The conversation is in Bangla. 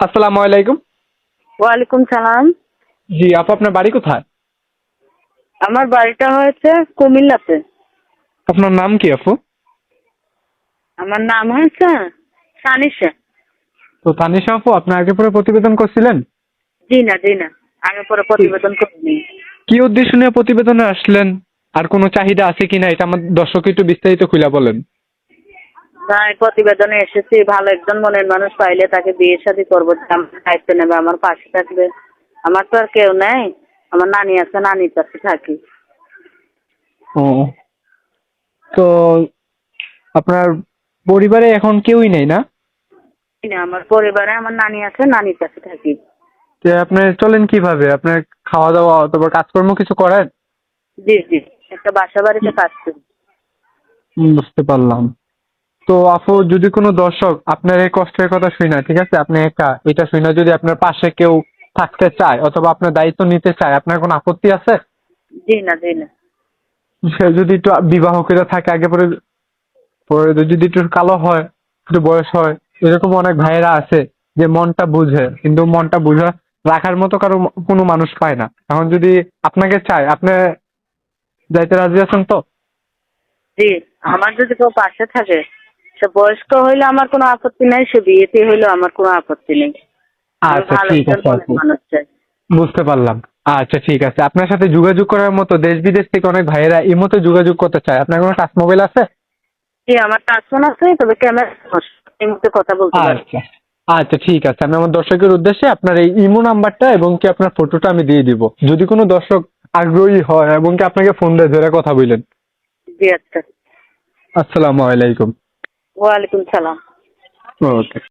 আসসালামু আলাইকুম। ওয়ালাইকুম সালাম। জি আপু আপনার বাড়ি কোথায়? আমার বাড়িটা হয়েছে কুমিল্লাতে। আপনার নাম কি আপু? আমার নাম হয়েছে সানিশা। তো তানিশা আপু আপনি আগে পরে প্রতিবেদন করছিলেন? জি না জি না আগে পরে প্রতিবেদন করিনি। কি উদ্দেশ্য নিয়ে প্রতিবেদনে আসলেন? আর কোনো চাহিদা আছে কিনা এটা আমার দর্শক একটু বিস্তারিত খুলে বলেন। তাই প্রতিবেদনে এসেছি ভালো একজন মনের মানুষ পাইলে তাকে বিয়ে শাদী করব দায়িত্ব নেবে আমার পাশে থাকবে। আমার তো আর কেউ নেই আমার নানি আছে নানির কাছে থাকি। ও তো আপনার পরিবারে এখন কেউই নেই না? না, আমার পরিবারে আমার নানি আছে নানির কাছে থাকি। তো আপনি চলেন কীভাবে? আপনার খাওয়া দাওয়া অথবা কাজকর্ম কিছু করেন? জি জি একটা বাসা বাড়িতে কাজ করি। বুঝতে পারলাম। তো আপু যদি কোনো দর্শক আপনার এই কষ্টের কথা শুনে ঠিক আছে? আপনি একা এটা শুনে যদি আপনার পাশে কেউ থাকতে চায় অথবা আপনার দায়িত্ব নিতে চায় আপনার কোনো আপত্তি আছে? জি না জি না। সে যদি একটু বিবাহ করে থাকে আগে পরে পরে যদি একটু কালো হয় একটু বয়স হয় এরকম অনেক ভাইয়েরা আছে যে মনটা বুঝে কিন্তু মনটা বুঝে রাখার মতো কারও কোনো মানুষ পায় না। এখন যদি আপনাকে চায় আপনি যাইতে রাজি আছেন তো? জি আমার যদি কেউ পাশে থাকে সে বয়স্ক হইলে আমার কোনো আপত্তি নেই সে বিয়েতে হইলেও আমার কোনো আপত্তি নেই। আচ্ছা ঠিক আছে চাই। বুঝতে পারলাম। আচ্ছা ঠিক আছে। আপনার সাথে যোগাযোগ করার মতো দেশ বিদেশ থেকে অনেক ভাইয়েরা এই মতো যোগাযোগ করতে চায়। আপনার কোনো টাচ মোবাইল আছে? জি আমার টাচফোন আছে তবে ক্যামেরা এই মুহূর্তে কথা বলতে আচ্ছা আচ্ছা ঠিক আছে। আমি আমার দর্শকের উদ্দেশ্যে আপনার এই ইমো নাম্বারটা এবং কি আপনার ফটোটা আমি দিয়ে দিব। যদি কোনো দর্শক আগ্রহী হয় এবং কি আপনাকে ফোন দিয়ে ধরে কথা বললেন। জি আচ্ছা। আসসালামু আলাইকুম। ওয়ালাইকুম সালাম। ওকে।